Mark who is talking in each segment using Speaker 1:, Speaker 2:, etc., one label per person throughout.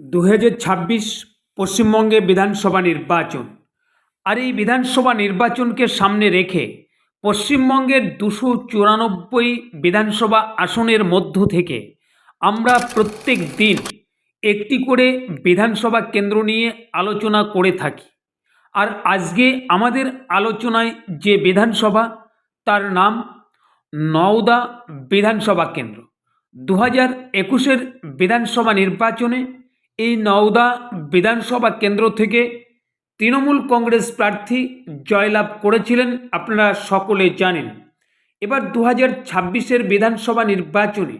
Speaker 1: দু পশ্চিমবঙ্গে বিধানসভা নির্বাচন। আর এই বিধানসভা নির্বাচনকে সামনে রেখে পশ্চিমবঙ্গের দুশো চুরানব্বই বিধানসভা আসনের মধ্য থেকে আমরা প্রত্যেক দিন একটি করে বিধানসভা কেন্দ্র নিয়ে আলোচনা করে থাকি। আর আজকে আমাদের আলোচনায় যে বিধানসভা, তার নাম নওদা বিধানসভা কেন্দ্র। দু হাজার একুশের বিধানসভা নির্বাচনে এই নওদা বিধানসভা কেন্দ্র থেকে তৃণমূল কংগ্রেস প্রার্থী জয়লাভ করেছিলেন আপনারা সকলে জানেন। এবার দু হাজার ছাব্বিশের বিধানসভা নির্বাচনে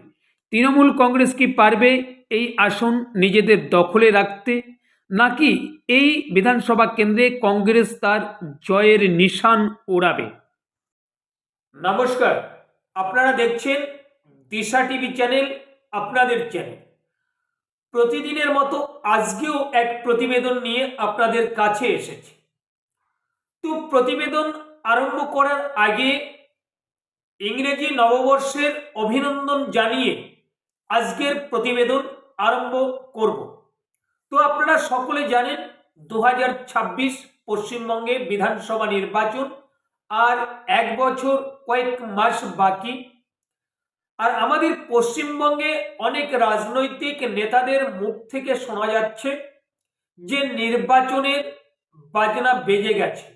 Speaker 1: তৃণমূল কংগ্রেস কি পারবে এই আসন নিজেদের দখলে রাখতে, নাকি এই বিধানসভা কেন্দ্রে কংগ্রেস তার জয়ের নিশান ওড়াবে? নমস্কার, আপনারা দেখছেন দিশা টিভি চ্যানেল, আপনাদের চ্যানেল। প্রতিদিনের মতো আজকেও এক প্রতিবেদন নিয়ে আপনাদের কাছে এসেছি। তো প্রতিবেদন আরম্ভ করার আগে ইংরেজি নববর্ষের অভিনন্দন জানিয়ে আজকের প্রতিবেদন আরম্ভ করব। তো আপনারা সকলে জানেন, দু হাজার ছাব্বিশ পশ্চিমবঙ্গে বিধানসভা নির্বাচন আর এক বছর কয়েক মাস বাকি আর আমাদের পশ্চিমবঙ্গে অনেক রাজনৈতিক নেতাদের মুখ থেকে শোনা যাচ্ছে যে নির্বাচনের বাজনা বেজে গেছে।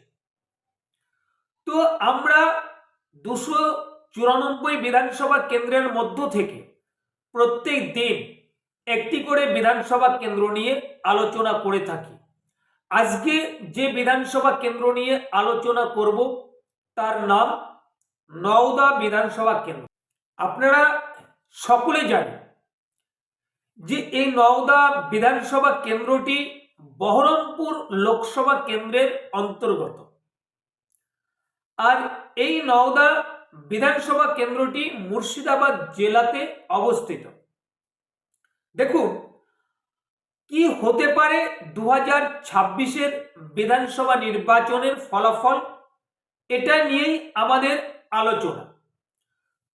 Speaker 1: তো আমরা দুশো চুরানব্বই বিধানসভা কেন্দ্রের মধ্য থেকে প্রত্যেক দিন একটি করে বিধানসভা কেন্দ্র নিয়ে আলোচনা করে থাকি। আজকে যে বিধানসভা কেন্দ্র নিয়ে আলোচনা করব, তার নাম নওদা বিধানসভা কেন্দ্র। আপনারা সকলে জানেন যে এই নওদা বিধানসভা কেন্দ্রটি বহরমপুর লোকসভা কেন্দ্রের অন্তর্গত। আর এই নওদা বিধানসভা কেন্দ্রটি মুর্শিদাবাদ জেলাতে অবস্থিত। দেখুন, কি হতে পারে দু হাজার ছাব্বিশের বিধানসভা নির্বাচনের ফলাফল, এটা নিয়েই আমাদের আলোচনা।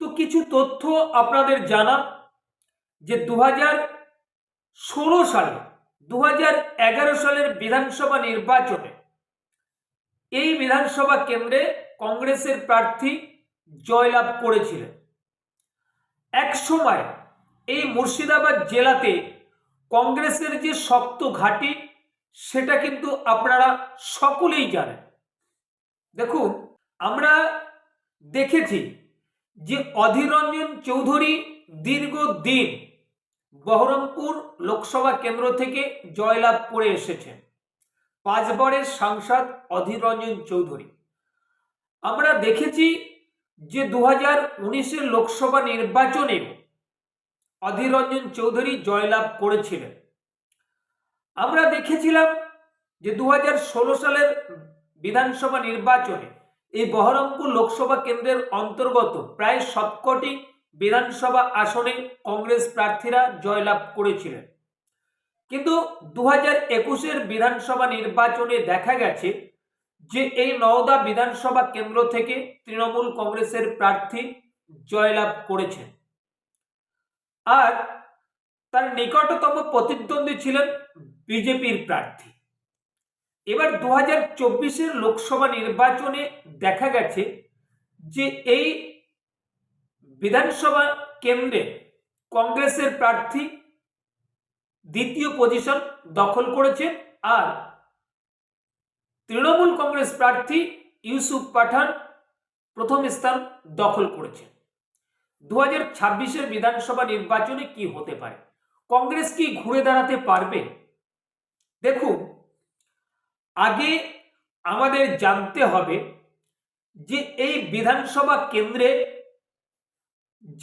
Speaker 1: তো কিছু তথ্য আপনাদের জানা যে দু ষোলো সালে দু এগারো সালের বিধানসভা নির্বাচনে এই বিধানসভা কেন্দ্রে কংগ্রেসের প্রার্থী জয়লাভ করেছিলেন। এক সময় এই মুর্শিদাবাদ জেলাতে কংগ্রেসের যে শক্ত ঘাঁটি, সেটা কিন্তু আপনারা সকলেই জানেন। দেখুন, আমরা দেখেছি যে অধীর রঞ্জন চৌধুরী দীর্ঘদিন বহরমপুর লোকসভা কেন্দ্র থেকে জয়লাভ করে এসেছেন। পাঁচবারের সাংসদ অধীর রঞ্জন চৌধুরী। আমরা দেখেছি যে দু হাজার উনিশের লোকসভা নির্বাচনে অধীর রঞ্জন চৌধুরী জয়লাভ করেছিলেন। আমরা দেখেছিলাম যে দু হাজার ষোলো সালের বিধানসভা নির্বাচনে এই বহরমপুর লোকসভা কেন্দ্রের অন্তর্গত প্রায় সবকটি বিধানসভা আসনে কংগ্রেস প্রার্থীরা জয়লাভ করেছিলেন। কিন্তু দু হাজার একুশের বিধানসভা নির্বাচনে দেখা গেছে যে এই নওদা বিধানসভা কেন্দ্র থেকে তৃণমূল কংগ্রেসের প্রার্থী জয়লাভ করেছেন। আর তার নিকটতম প্রতিদ্বন্দ্বী ছিলেন বিজেপির প্রার্থী। এবার দু হাজার চব্বিশের লোকসভা নির্বাচনে দেখা গেছে যে এই বিধানসভা কেন্দ্রে কংগ্রেসের প্রার্থী দ্বিতীয় পজিশন দখল করেছে আর তৃণমূল কংগ্রেস প্রার্থী ইউসুফ পাঠান প্রথম স্থান দখল করেছে। দু হাজার ছাব্বিশের বিধানসভা নির্বাচনে কি হতে পারে? কংগ্রেস কি ঘুরে দাঁড়াতে পারবে? দেখুন আগে আমাদের জানতে হবে যে এই বিধানসভা কেন্দ্রে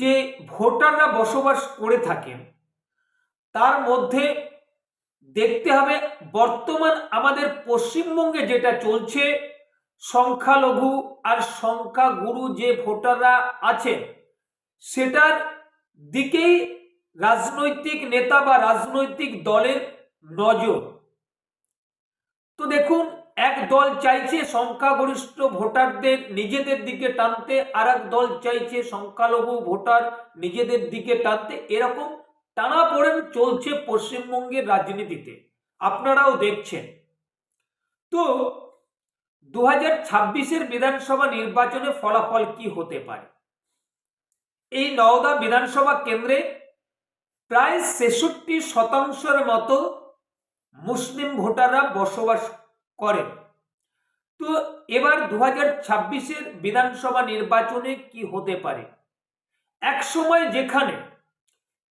Speaker 1: যে ভোটাররা বসবাস করে থাকেন, তার মধ্যে দেখতে হবে বর্তমান আমাদের পশ্চিমবঙ্গে যেটা চলছে, সংখ্যালঘু আর সংখ্যাগুরু যে ভোটাররা আছেন, সেটার দিকেই রাজনৈতিক নেতা বা রাজনৈতিক দলের নজর। তো দেখুন, এক দল চাইছে সংখ্যাগরিষ্ঠ ভোটারদের নিজেদের দিকে টানতে আর দল চাইছে সংখ্যালঘু ভোটার নিজেদের দিকে টানতে। এরকম টানাপোড়েন চলছে পশ্চিমবঙ্গের রাজনীতিতে। আপনারাও দেখছেন। তো দু হাজার ছাব্বিশের বিধানসভা নির্বাচনে ফলাফল কি হতে পারে? এই নওদা বিধানসভা কেন্দ্রে প্রায় ছেষট্টি শতাংশের মতো মুসলিম ভোটাররা বসবাস করেন। তো এবার দু হাজার ছাব্বিশের বিধানসভা নির্বাচনে কি হতে পারে? এক সময় যেখানে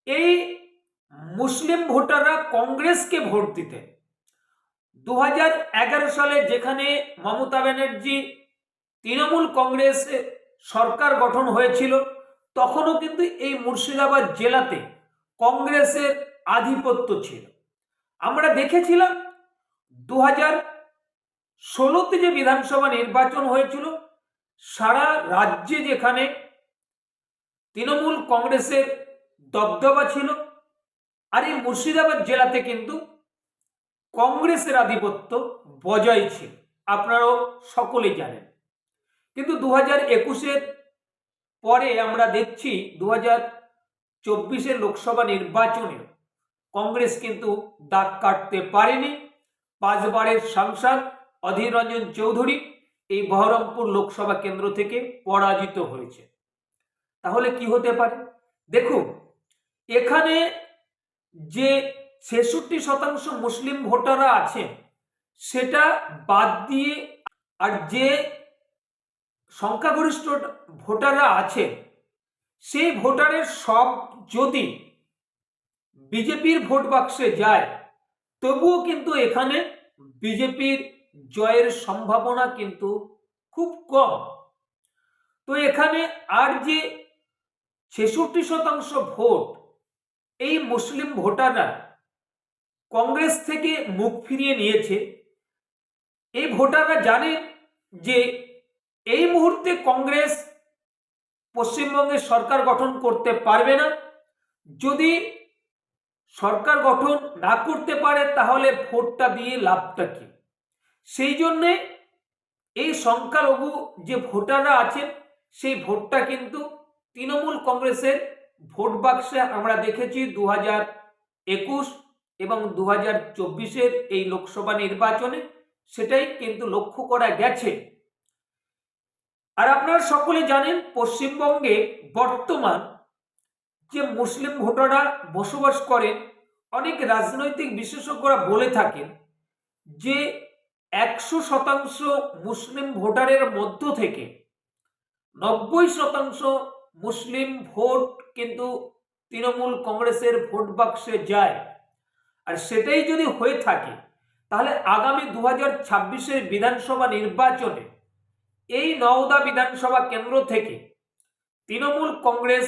Speaker 1: এই মুসলিম ভোটাররা কংগ্রেসকে ভোট দিতেন। দু হাজার এগারো সালে যেখানে মমতা ব্যানার্জি তৃণমূল কংগ্রেসে সরকার গঠন হয়েছিল, তখনও কিন্তু এই মুর্শিদাবাদ জেলাতে কংগ্রেসের আধিপত্য ছিল। আমরা দেখেছিলাম দু হাজার ষোলোতে যে বিধানসভা নির্বাচন হয়েছিল, সারা রাজ্যে যেখানে তৃণমূল কংগ্রেসের দবদবা ছিল, আর এই মুর্শিদাবাদ জেলাতে কিন্তু কংগ্রেসের আধিপত্য বজায় ছিল। আপনারাও সকলেই জানেন। কিন্তু দু হাজার একুশের পরে আমরা দেখছি দু হাজার চব্বিশের লোকসভা নির্বাচনে কংগ্রেস কিন্তু দাগ কাটতে পারেনি। পাঁচবারের সাংসদ অধীর রঞ্জন চৌধুরী এই বহরমপুর লোকসভা কেন্দ্র থেকে পরাজিত হয়েছে। তাহলে কি হতে পারে? দেখুন, এখানে যে ছেষট্টি শতাংশ মুসলিম ভোটাররা আছেন, সেটা বাদ দিয়ে আর যে সংখ্যাগরিষ্ঠ ভোটাররা আছেন, সেই ভোটারের সব যদি বিজেপির ভোট বাক্সে যায়, তবুও কিন্তু এখানে বিজেপির জয়ের সম্ভাবনা কিন্তু খুব কম। তো এখানে আর যে ছেষট্টি শতাংশ ভোট এই মুসলিম ভোটাররা কংগ্রেস থেকে মুখ ফিরিয়ে নিয়েছে, এই ভোটাররা জানে যে এই মুহূর্তে কংগ্রেস পশ্চিমবঙ্গে সরকার গঠন করতে পারবে না। যদি সরকার গঠন না করতে পারে তাহলে ভোটটা দিয়ে লাভটা কি? সেই জন্যে এই সংখ্যালঘু যে ভোটাররা আছেন, সেই ভোটটা কিন্তু তৃণমূল কংগ্রেসের ভোট বাক্সে আমরা দেখেছি দু হাজার একুশ এবং দু হাজার চব্বিশের এই লোকসভা নির্বাচনে। সেটাই কিন্তু লক্ষ্য করা গেছে। আর আপনারা সকলে জানেন পশ্চিমবঙ্গে বর্তমান যে মুসলিম ভোটাররা বসবাস করেন, অনেক রাজনৈতিক বিশেষজ্ঞরা বলে থাকেন যে একশো শতাংশ মুসলিম ভোটারের মধ্য থেকে নব্বই শতাংশ মুসলিম ভোট কিন্তু তৃণমূল কংগ্রেসের ভোট বাক্সে যায়। আর সেটাই যদি হয়ে থাকে, তাহলে আগামী দু হাজার ছাব্বিশের বিধানসভা নির্বাচনে এই নওদা বিধানসভা কেন্দ্র থেকে তৃণমূল কংগ্রেস